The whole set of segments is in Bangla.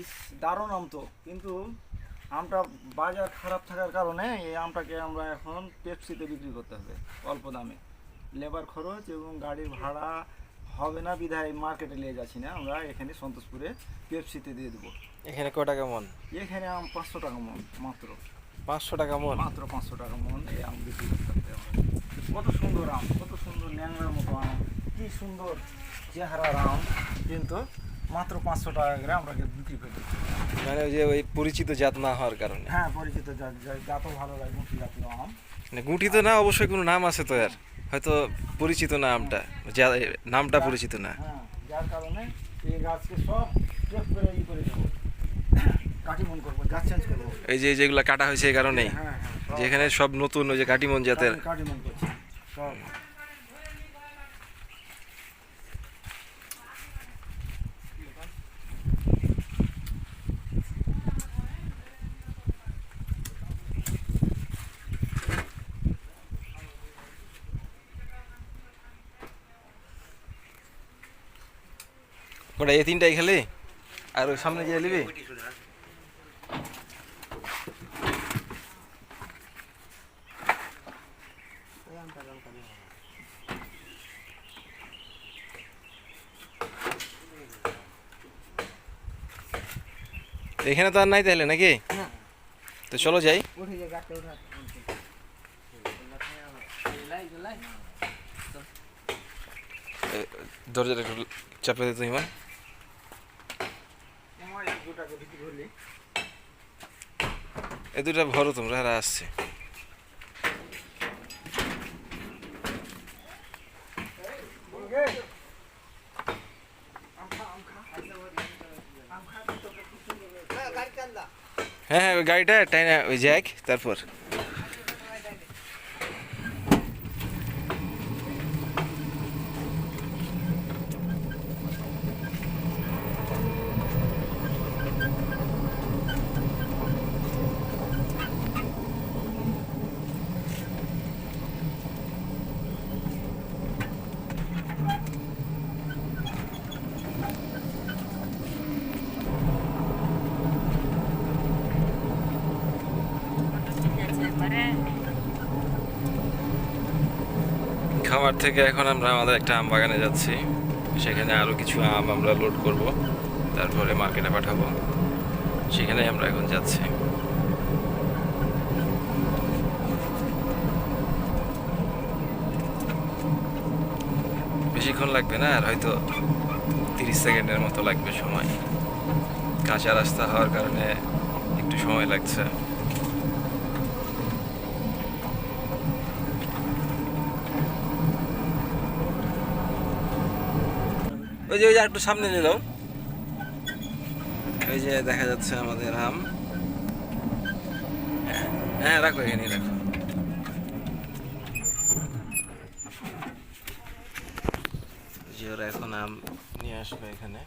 ইস, দারুণ আম তো। কিন্তু আমটা বাজার খারাপ থাকার কারণে এই আমটাকে আমরা এখন পেপসিতে বিক্রি করতে হবে অল্প দামে। লেবার খরচ এবং গাড়ির ভাড়া হবে না বিধায় মার্কেটে নিয়ে যাচ্ছি না। আমরা এখানে সন্তোষপুরে পেপসিতে দিয়ে দেবো। এখানে ক টাকা মন? এখানে আম পাঁচশো টাকা মন মাত্র। পাঁচশো টাকা মন? মাত্র পাঁচশো টাকা মন এই আম বিক্রি করতে হবে কত সুন্দর আম কত সুন্দর ন্যাংরার মতো আম কি সুন্দর চেহারার আম। কিন্তু মাত্র পাঁচশো টাকা করে আমরা বিক্রি করে মানে ওই যে ওই পরিচিত জাত না হওয়ার কারণে? হ্যাঁ পরিচিত যা- যাত ভালো লাগে মুখি জাতীয় আম। মানে গুটি তো না অবশ্যই কোনো নাম আছে তো এর? হয়তো পরিচিত না আমটা নামটা পরিচিত না। হ্যাঁ যার কারণে এই গাছকে সব চেক করে ই করে দেবো কাটিমন করব গাছ চেঞ্জ করব। এই যে যেগুলো কাটা হয়েছে এই কারণেই? হ্যাঁ হ্যাঁ যেখানে সব নতুন ওই যে কাটিমন জাতের? কাটি- কাটিমন করছি সব। ওটা এই তিনটাই খেলে? আর ওই সামনে যে নিবি? এখানে তো আর নাই তাহলে নাকি। তো চলো যাই। দরজাটা একটু চাপে দিত ইমান আমার বিক্রি করলি। এ দুটা ভরো তোমরা হারা আসছে। হ্যাঁ হ্যাঁ গাড়িটা টাইনা ওই জ্যাক তারপর। খামার থেকে এখন আমরা আমাদের একটা আম বাগানে যাচ্ছি। সেখানে আরও কিছু আম আমরা লোড করব, তারপরে মার্কেটে পাঠাবো। সেখানে আমরা এখন যাচ্ছি। বেশিক্ষণ লাগবে না, আর হয়তো তিরিশ সেকেন্ডের মতো লাগবে সময়। কাঁচা রাস্তা হওয়ার কারণে একটু সময় লাগছে। ওই যে ওই যে একটু সামনে নিল ওই যে দেখা যাচ্ছে আমাদের আম। হ্যাঁ, রাখো এখানে রাখো। এখন আম নিয়ে আসবে এখানে।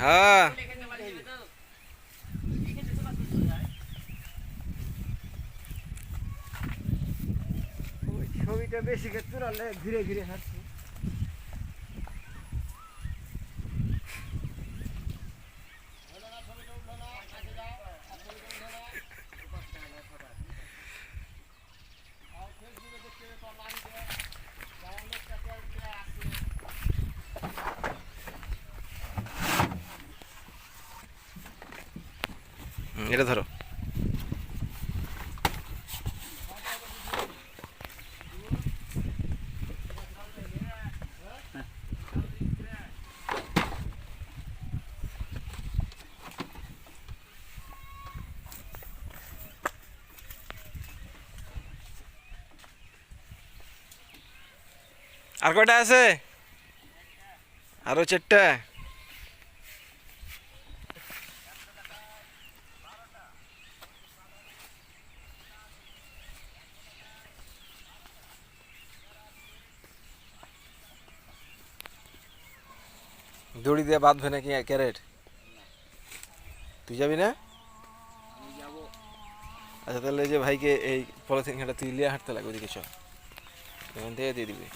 হ্যাঁ ছবিটা বেশি ক্ষেত্রে ধীরে ঘিরে হাঁটছি। এটা ধরো। আর কয়টা আছে? আরও চারটা? দড়ি দিয়ে বাঁধবে নাকি ক্যারেট? তুই যাবি না? আচ্ছা তাহলে যে ভাইকে এই পলিথিন ঘাটা তুই লিয়ে হাঁটতে লাগবে চল এখান থেকে দিয়ে দিবি।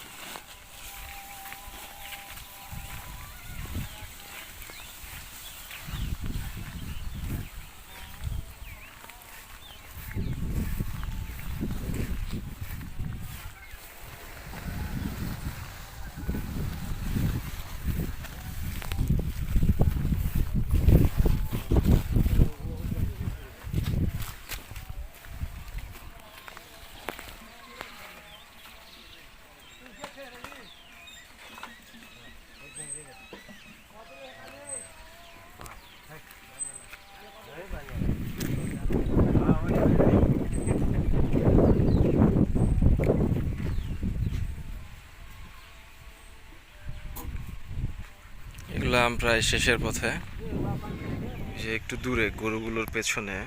এগুলো প্রায় শেষের পথে। যে একটু দূরে, গরুগুলোর পেছনে।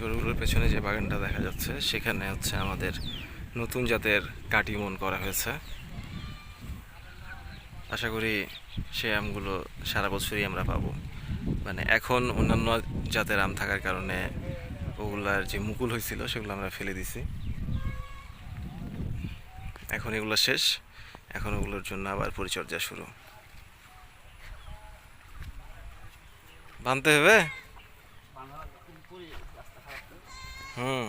গরুগুলোর পেছনে যে বাগানটা দেখা যাচ্ছে, সেখানে হচ্ছে আমাদের নতুন জাতের কাটিমন করা হয়েছে। আশা করি সেই আমগুলো সারা বছরই আমরা পাবো। মানে এখন অন্যান্য জাতের আম থাকার কারণে ওগুলার যে মুকুল হয়েছিল, সেগুলো আমরা ফেলে দিছি। এখন এগুলো শেষ। এখন ওগুলোর জন্য আবার পরিচর্যা শুরু। বানতে হবে? হুম।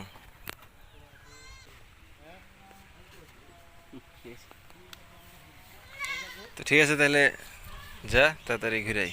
তো ঠিক আছে তাহলে, যা, তাড়াতাড়ি ঘুরাই।